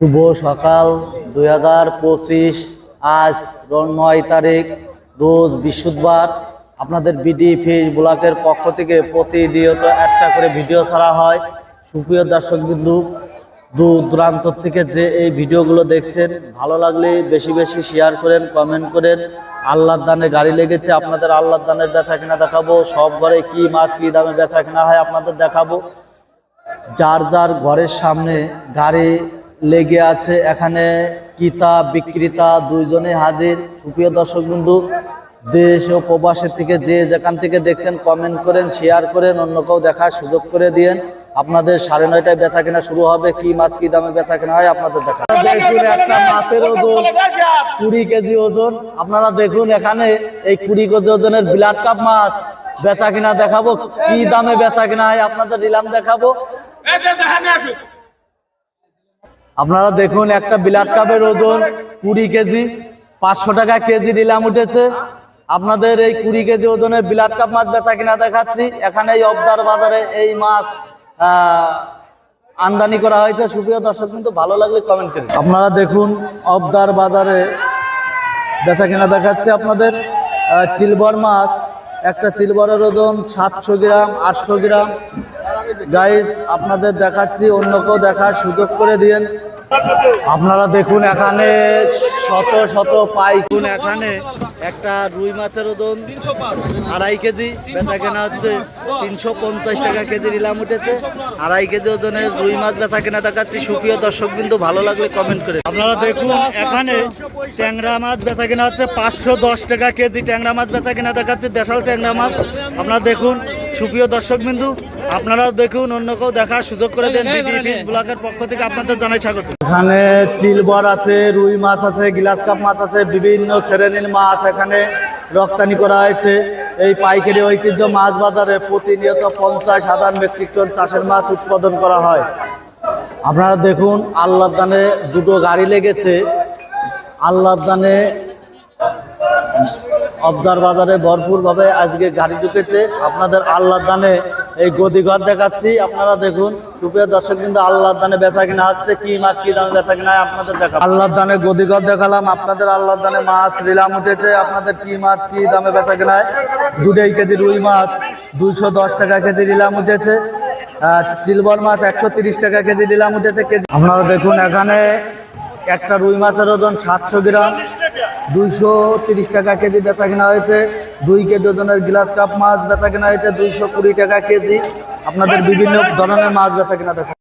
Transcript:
শুভ সকাল, দুই হাজার পঁচিশ, আজ নয় তারিখ, রোজ বৃহস্পতিবার। আপনাদের বিডি ফিস ব্লকের পক্ষ থেকে প্রতিনিয়ত একটা করে ভিডিও ছাড়া হয়। সুপ্রিয় দর্শক বিন্দু, দূর দূরান্ত থেকে যে এই ভিডিওগুলো দেখছেন, ভালো লাগলে বেশি বেশি শেয়ার করেন কমেন্ট করেন। আল্লাহর দানে গাড়ি লেগেছে, আপনাদের আল্লাহর দানের বেচা কিনা দেখাবো। সব ঘরে কি মাছ, কি দামে বেচা কিনা হয় আপনাদের দেখাবো। যার যার ঘরের সামনে গাড়ি লেগে আছে এখানে ক্রেতা বিক্রেতা দুইজনে হাজির। সুপ্রিয় দর্শক বন্ধু দেশ ও প্রবাসের থেকে যে যেখান থেকে দেখছেন কমেন্ট করেন শেয়ার করেন অন্য কেউ দেখার সুযোগ করে দিয়েন। আপনাদের সাড়ে নয়টায় বেচা কেনা শুরু হবে। কি মাছ কি দামে বেচা কেনা হয় আপনাদের দেখা দেখুন একটা মাছের ওজন কুড়ি কেজি ওজন। আপনারা দেখুন এখানে এই কুড়ি কেজি ওজনের ব্লাড কাপ মাছ। বেচা কিনা দেখাবো কি দামে বেচা কিনা হয় আপনাদের নিলাম দেখাবো। আপনারা দেখুন একটা বিলাট কাপের ওজন কুড়ি কেজি, পাঁচশো টাকা কেজি নিলাম উঠেছে। আপনাদের এই কুড়ি কেজি ওজনের বিলাট কাপ মাছ বেচা কিনা দেখাচ্ছি। এখানে এই অবদার বাজারে এই মাছ আমদানি করা হয়েছে। সুপ্রিয় দর্শক, কিন্তু ভালো লাগলে কমেন্ট করুন আপনারা দেখুন অবদার বাজারে বেচা কিনা দেখাচ্ছে আপনাদের। চিলবর মাছ, একটা চিলবরের ওজন সাতশো গ্রাম, আটশো গ্রাম। গাইস আপনাদের দেখাচ্ছি অন্য কেউ দেখার সুযোগ করে দিয়েন। আপনারা দেখুন এখানে শত শত পাইকুন এখানে। একটা রুই মাছের ওজন আড়াই কেজি, বেচা কেনা হচ্ছে তিনশো পঞ্চাশ টাকা কেজি নিলাম উঠেছে। আড়াই কেজি ওজনের রুই মাছ বেচা কেনা দেখাচ্ছি। সুপ্রিয় দর্শক কিন্তু ভালো লাগলে কমেন্ট করে আপনারা দেখুন এখানে ট্যাংরা মাছ বেচা কেনা হচ্ছে পাঁচশো দশ টাকা কেজি। ট্যাংরা মাছ বেচা কেনা দেখাচ্ছে, দেশাল ট্যাংরা মাছ। আপনারা দেখুন, সুপ্রিয় দর্শক বিন্দু আপনারাও দেখুন অন্য কেউ দেখার সুযোগ করে দেন ব্লকের পক্ষ থেকে আপনাদের জানাই স্বাগত। এখানে চিলবর আছে রুই মাছ আছে গ্লাস কাপ মাছ আছে বিভিন্ন শ্রেণির মাছ এখানে রপ্তানি করা হয়েছে। এই পাইকারি ঐতিহ্য মাছ বাজারে প্রতিনিয়ত পঞ্চাশ হাজার মেট্রিক টন চাষের মাছ উৎপাদন করা হয়। আপনারা দেখুন আল্লাহ দানে দুটো গাড়ি লেগেছে। আল্লাহ দানে অবদার বাজারে ভরপুরভাবে আজকে গাড়ি ঢুকেছে। আপনাদের আল্লাহ দানে এই গদিঘর দেখাচ্ছি, আপনারা দেখুন। সুপ্রিয় দর্শক কিন্তু আল্লাহ দানে বেচা কিনা হচ্ছে, কি মাছ, কি দামে বেচা কিনা আপনাদের দেখা আল্লাহ দানে গদিঘর দেখালাম, আপনাদের আল্লাহ দানে মাছ, রিলাম উঠেছে, আপনাদের কি মাছ, কি দামে বেচা কিনা দুটাই কেজি রুই মাছ, দুইশো দশ টাকা কেজি রিলাম উঠেছে। সিলভার মাছ, একশো তিরিশ টাকা কেজি নিলাম উঠেছে। কেজি আপনারা দেখুন, এখানে একটা রুই মাছের ওজন সাতশো গ্রাম দুইশো তিরিশ টাকা কেজি বেচা কেনা হয়েছে। দুই কেজি ওজনের গ্লাস কাপ মাছ বেচা কেনা হয়েছে। দুইশো কুড়ি টাকা কেজি। আপনাদের বিভিন্ন ধরনের মাছ বেচা কেনা দেখা